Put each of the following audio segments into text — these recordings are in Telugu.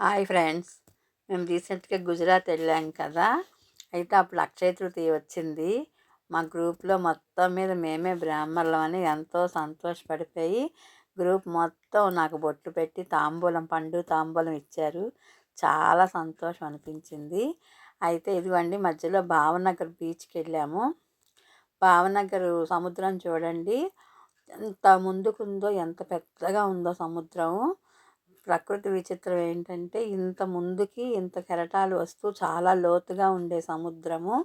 Hi friends. మేము రీసెంట్గా గుజరాత్ వెళ్ళాం కదా. అయితే అప్పుడు అక్షయ తృతీయ వచ్చింది. మా గ్రూప్లో మొత్తం మీద మేమే బ్రాహ్మణులం అని ఎంతో సంతోషపడిపోయి గ్రూప్ మొత్తం నాకు బొట్టు పెట్టి తాంబూలం పండు తాంబూలం ఇచ్చారు. చాలా సంతోషం అనిపించింది. అయితే ఇదిగోండి మధ్యలో భావనగర్ బీచ్కి వెళ్ళాము. భావనగర్ సముద్రం చూడండి. ఎంత ముందుకుందో ఎంత పెద్దగా ఉందో సముద్రం ప్రకృతి విచిత్రం ఏంటంటే ఇంత ముందుకి ఇంత కెరటాలు వస్తూ చాలా లోతుగా ఉండే సముద్రము.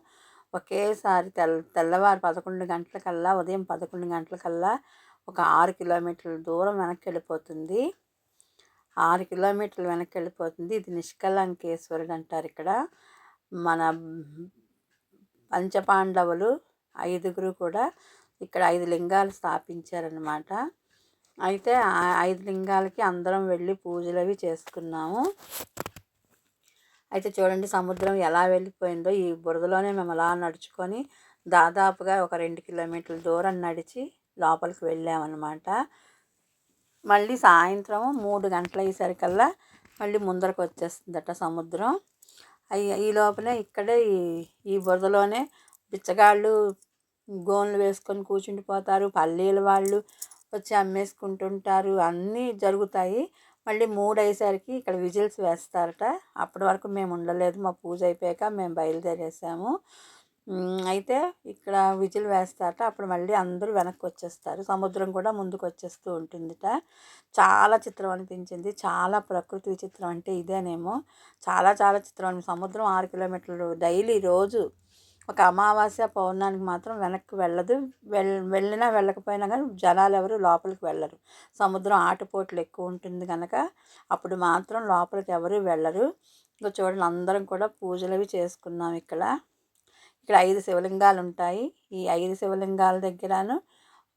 ఒకేసారి తెల్ల తెల్లవారు పదకొండు గంటలకల్లా ఉదయం పదకొండు గంటలకల్లా ఒక ఆరు కిలోమీటర్ల దూరం వెనక్కి వెళ్ళిపోతుంది ఆరు కిలోమీటర్లు వెనక్కి వెళ్ళిపోతుంది ఇది నిష్కలంకేశ్వరుడు అంటారు ఇక్కడ. మన పంచపాండవులు ఐదుగురు కూడా ఇక్కడ ఐదు లింగాలు స్థాపించారనమాట అయితే ఆ ఐదు లింగాలకి అందరం వెళ్ళి పూజలు అవి చేసుకున్నాము. అయితే చూడండి సముద్రం ఎలా వెళ్ళిపోయిందో. ఈ బురదలోనే మేము అలా నడుచుకొని దాదాపుగా ఒక రెండు కిలోమీటర్ల దూరం నడిచి లోపలికి వెళ్ళామన్నమాట. మళ్ళీ సాయంత్రం మూడు గంటల అయ్యేసరికల్లా మళ్ళీ ముందరకు వచ్చేస్తుందట సముద్రం. ఈ లోపలే ఇక్కడే ఈ ఈ బురదలోనే బిచ్చగాళ్ళు గోన్లు వేసుకొని కూర్చుండిపోతారు. పల్లీల వాళ్ళు వచ్చి అమ్మేసుకుంటుంటారు. అన్నీ జరుగుతాయి. మళ్ళీ మూడు అయ్యేసరికి ఇక్కడ విజిల్స్ వేస్తారట. అప్పటి వరకు మేము ఉండలేదు. మా పూజ అయిపోయాక మేము బయలుదేరేసాము. అయితే ఇక్కడ విజిల్ వేస్తారట. అప్పుడు మళ్ళీ అందరూ వెనక్కి వచ్చేస్తారు. సముద్రం కూడా ముందుకు వచ్చేస్తూ ఉంటుందిట. చాలా చిత్రం అనిపించింది. చాలా ప్రకృతి విచిత్రం అంటే ఇదేనేమో. చాలా చాలా చిత్రం. సముద్రం ఆరు కిలోమీటర్లు డైలీ రోజు ఒక అమావాస్య పౌర్ణానికి మాత్రం వెనక్కి వెళ్ళదు. వెళ్ వెళ్ళినా వెళ్ళకపోయినా కానీ జనాలు ఎవరు లోపలికి వెళ్ళరు. సముద్రం ఆటుపోట్లు ఎక్కువ ఉంటుంది కనుక అప్పుడు మాత్రం లోపలికి ఎవరు వెళ్ళరు. ఇంకా చూడండి అందరం కూడా పూజలు అవి చేసుకున్నాం ఇక్కడ. ఇక్కడ ఐదు శివలింగాలు ఉంటాయి. ఈ ఐదు శివలింగాల దగ్గరను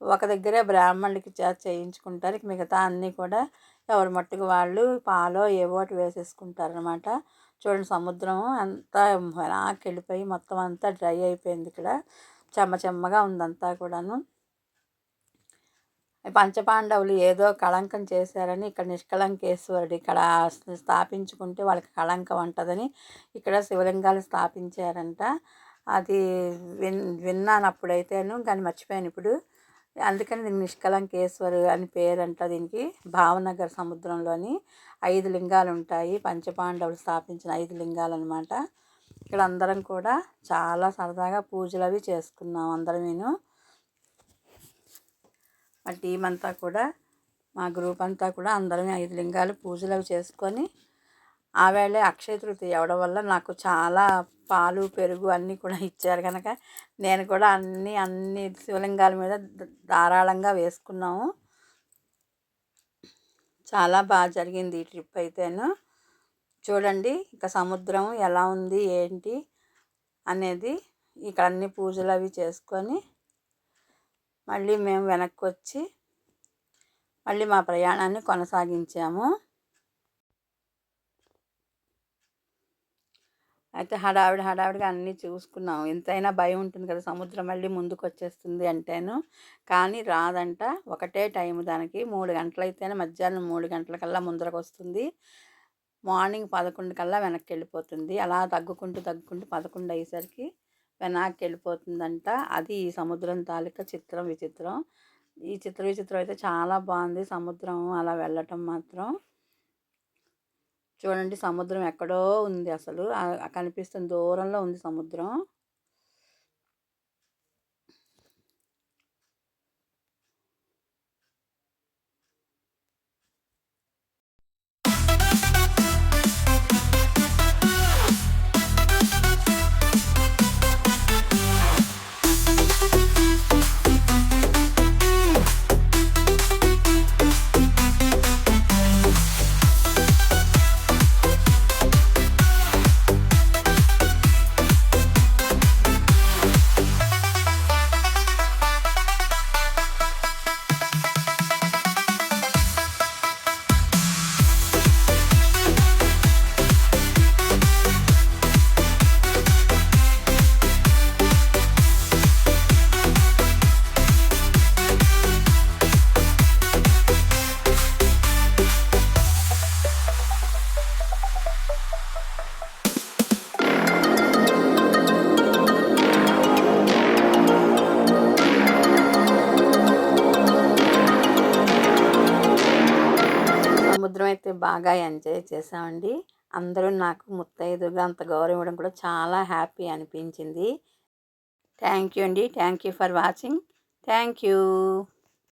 ఒక దగ్గరే బ్రాహ్మణుడికి చేయించుకుంటారు. మిగతా అన్నీ కూడా ఎవరి మట్టుకు వాళ్ళు పాలో ఏవో వేసేసుకుంటారు వేసేసుకుంటారనమాట చూడండి సముద్రం అంతా వెనక్కి వెళ్ళిపోయి మొత్తం అంతా డ్రై అయిపోయింది ఇక్కడ. చెమ్మ చెమ్మగా ఉందంతా కూడాను. పంచపాండవులు ఏదో కళంకం చేశారని ఇక్కడ నిష్కళంకేశ్వరుడు ఇక్కడ స్థాపించుకుంటే వాళ్ళకి కళంకం ఉంటుందని ఇక్కడ శివలింగాలు స్థాపించారంట. అది విన్ విన్నాను అప్పుడైతేను కానీ మర్చిపోయాను ఇప్పుడు. అందుకని దీనికి నిష్కలంకేశ్వరు అని పేరంట దీనికి. భావనగర్ సముద్రంలోని ఐదు లింగాలు ఉంటాయి పంచపాండవులు స్థాపించిన ఐదు లింగాలు అనమాట ఇక్కడ అందరం కూడా చాలా సరదాగా పూజలు అవి చేసుకున్నాం అందరం నేను మా టీం అంతా కూడా మా గ్రూప్ అంతా కూడా అందరం ఐదు లింగాలు పూజలు అవి చేసుకొని ఆ అక్షయ తృతీయ అవడం వల్ల నాకు చాలా పాలు పెరుగు అన్నీ కూడా ఇచ్చారు కనుక నేను కూడా అన్నీ అన్ని శివలింగాల మీద ధారాళంగా వేసుకున్నాము. చాలా బాగా జరిగింది ఈ ట్రిప్ అయితేను. చూడండి ఇక సముద్రం ఎలా ఉంది ఏంటి అనేది ఇక్కడ అన్ని పూజలు అవి చేసుకొని మళ్ళీ మేము వెనక్కి వచ్చి మళ్ళీ మా ప్రయాణాన్ని కొనసాగించాము. అయితే హడావిడి హడావిడిగా అన్నీ చూసుకున్నాం ఎంతైనా భయం ఉంటుంది కదా సముద్రం మళ్ళీ ముందుకు వచ్చేస్తుంది అంటేను. కానీ రాదంట. ఒకటే టైం దానికి. మూడు గంటలైతేనే మధ్యాహ్నం మూడు గంటలకల్లా ముందరకు వస్తుంది మార్నింగ్ పదకొండు కల్లా వెనక్కి వెళ్ళిపోతుంది అలా తగ్గుకుంటూ తగ్గుకుంటూ పదకొండు అయ్యేసరికి వెనక్కి వెళ్ళిపోతుందంట అది ఈ సముద్రం తాలూకా చిత్రం విచిత్రం. ఈ చిత్ర విచిత్రం అయితే చాలా బాగుంది. సముద్రం అలా వెళ్ళటం మాత్రం. చూడండి సముద్రం ఎక్కడో ఉంది అసలు. కనిపిస్తుంది దూరంలో ఉంది సముద్రం. బాగా ఎంజాయ్ చేసామండి అందరూ నాకు ముత్తైదుగా అంత గౌరవం ఇవ్వడం కూడా చాలా హ్యాపీ అనిపించింది. థ్యాంక్ యూ అండి. Thank you for watching. Thank you